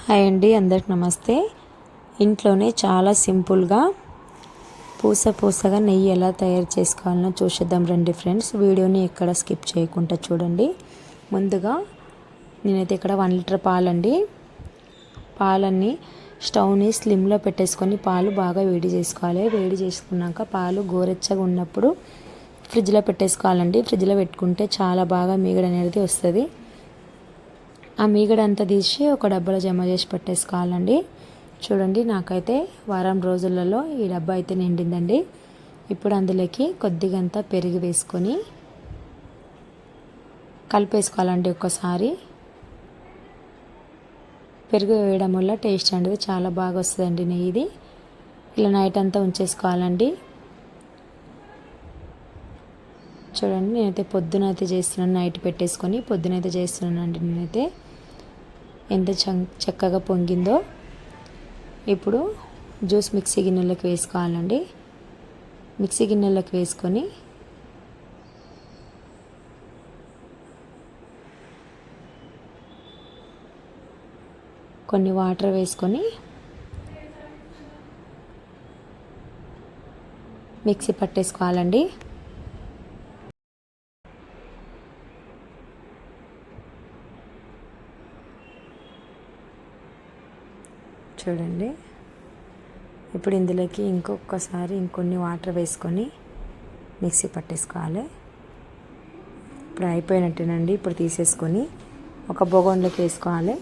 Hi అండి అందరికి నమస్తే. ఇంట్లోనే చాలా సింపుల్గా పూస పూసగా నెయ్యి ఎలా తయారు చేసుకోవాలనో చూసేద్దాం రండి ఫ్రెండ్స్. వీడియోని ఎక్కడ స్కిప్ చేయకుండా చూడండి. ముందుగా నేనైతే ఇక్కడ వన్ లీటర్ పాలండి. పాలన్నీ స్టవ్ని స్లిమ్లో పెట్టేసుకొని పాలు బాగా వేడి చేసుకోవాలి. వేడి చేసుకున్నాక పాలు గోరెచ్చగా ఉన్నప్పుడు ఫ్రిడ్జ్లో పెట్టేసుకోవాలండి. ఫ్రిడ్జ్లో పెట్టుకుంటే చాలా బాగా మీగడ అనేది వస్తుంది. ఆ మీగడంతా తీసి ఒక డబ్బాలో జమ చేసి పెట్టేసుకోవాలండి చూడండి నాకైతే వారం రోజులలో ఈ డబ్బా అయితే నిండిందండి. ఇప్పుడు అందులోకి కొద్దిగంత పెరుగు వేసుకొని కలిపేసుకోవాలండి ఒక్కసారి. పెరుగు వేయడం వల్ల టేస్ట్ అనేది చాలా బాగా వస్తుందండి నెయ్యిది. ఇలా నైట్ అంతా ఉంచేసుకోవాలండి. చూడండి నేనైతే పొద్దున అయితే చేస్తున్నాను నైట్ పెట్టేసుకొని పొద్దున అయితే చేస్తున్నానండి నేనైతే. ఎంత చక్కగా పొంగిందో ఇప్పుడు జ్యూస్ మిక్సీ గిన్నెలోకి వేసుకోవాలండి. మిక్సీ గిన్నెలోకి వేసుకొని కొన్ని వాటర్ వేసుకొని మిక్సీ పట్టేసుకోవాలండి. చూడండి. ఇప్పుడు ఇందులోకి ఇంకొకసారి ఇంకొన్ని వాటర్ వేసుకొని మిక్సీ పట్టేసుకోవాలి. ఇప్పుడు అయిపోయినట్టేనండి. ఇప్పుడు తీసేసుకొని ఒక బొగోన్లోకి వేసుకోవాలి.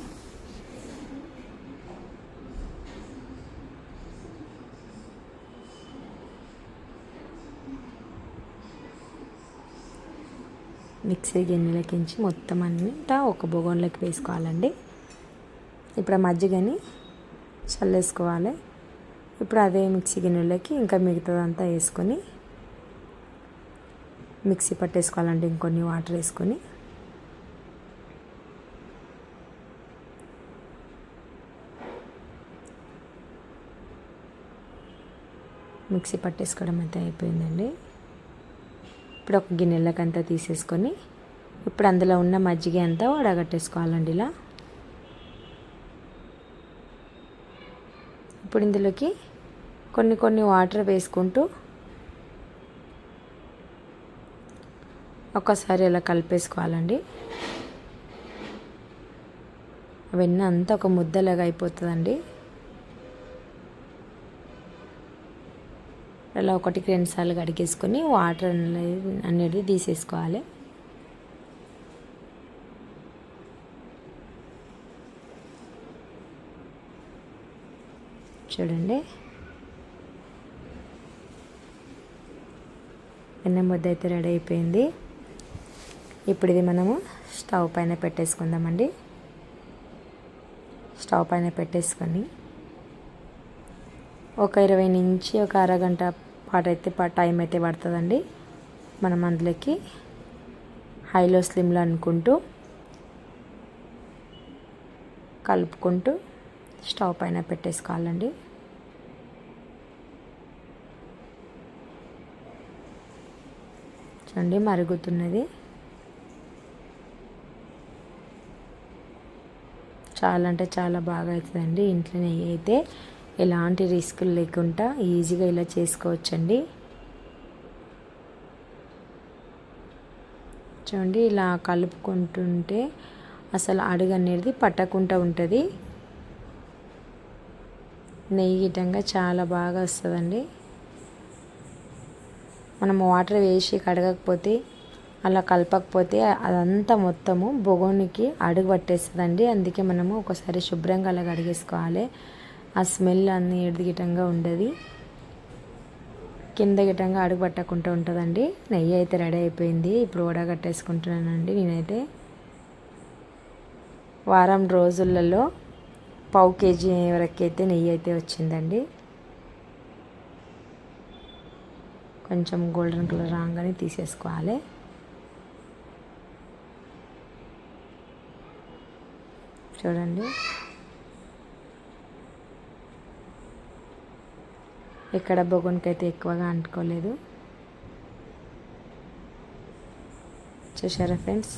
మిక్సీ గిన్నెలకించి మొత్తం అంతా ఒక బొగోన్లోకి వేసుకోవాలండి. ఇప్పుడు ఆ మజ్జిగని చల్లేసుకోవాలి. ఇప్పుడు అదే మిక్సీ గిన్నెలోకి ఇంకా మిగతాదంతా వేసుకొని మిక్సీ పట్టేసుకోవాలండి ఇంకొన్ని వాటర్ వేసుకొని. మిక్సీ పట్టేసుకోవడం అయితే అయిపోయిందండి. ఇప్పుడు ఒక గిన్నెలకంతా తీసేసుకొని ఇప్పుడు అందులో ఉన్న మజ్జిగ అంతా వడగట్టేసుకోవాలండి ఇలా. ఇప్పుడు ఇందులోకి కొన్ని కొన్ని వాటర్ వేసుకుంటూ ఒక్కసారి ఇలా కలిపేసుకోవాలండి. అవన్నీ అంతా ఒక ముద్దలాగా అయిపోతుందండి. అలా ఒకటికి రెండుసార్లు కడిగేసుకొని వాటర్ అనేది తీసేసుకోవాలి. చూడండి. వెన్న ముద్ద అయితే రెడీ అయిపోయింది. ఇప్పుడు ఇది మనము స్టవ్ పైన పెట్టేసుకుందామండి. స్టవ్ పైన పెట్టేసుకొని ఒక ఇరవై నుంచి ఒక అరగంట పాటు అయితే టైం అయితే పడుతుందండి. మనం అందులోకి హైలో స్లిమ్లో అనుకుంటూ కలుపుకుంటూ స్టవ్ పైన పెట్టేసుకోవాలండి. చూడండి మరుగుతున్నది. చాలా అంటే చాలా బాగా అవుతుందండి ఇంట్లో నెయ్యి అయితే. ఎలాంటి రిస్కులు లేకుండా ఈజీగా ఇలా చేసుకోవచ్చండి. చూడండి ఇలా కలుపుకుంటుంటే అసలు అడుగు అనేది పట్టకుండా ఉంటుంది. నెయ్యి గిట్టంగా చాలా బాగా వస్తుందండి. మనం వాటర్ వేసి కడగకపోతే అలా కలపకపోతే అదంతా మొత్తము బొగోనికి అడుగు పట్టేస్తుందండి. అందుకే మనము ఒకసారి శుభ్రంగా అలా కడిగేసుకోవాలి. ఆ స్మెల్ అన్ని ఎడిగిటంగా ఉండదు. కింద గిటంగా అడుగు పట్టకుండా ఉంటుందండి. నెయ్యి అయితే రెడీ అయిపోయింది. ఇప్పుడు వడగట్టేసుకుంటున్నానండి నేనైతే. వారం రోజులలో పావు కేజీ వరకు అయితే నెయ్యి అయితే వచ్చిందండి. కొంచెం గోల్డెన్ కలర్ రాగానే తీసేసుకోవాలి. చూడండి. ఇక్కడ బొగొనికైతే ఎక్కువగా అంటుకోలేదు. చూసారా ఫ్రెండ్స్?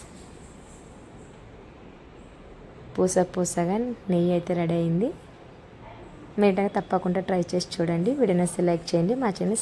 పూస పూసగా నెయ్యి అయితే రెడీ అయింది. మీటగా తప్పకుండా ట్రై చేసి చూడండి. వీడియోని సెలెక్ట్ చేయండి. మా ఛానల్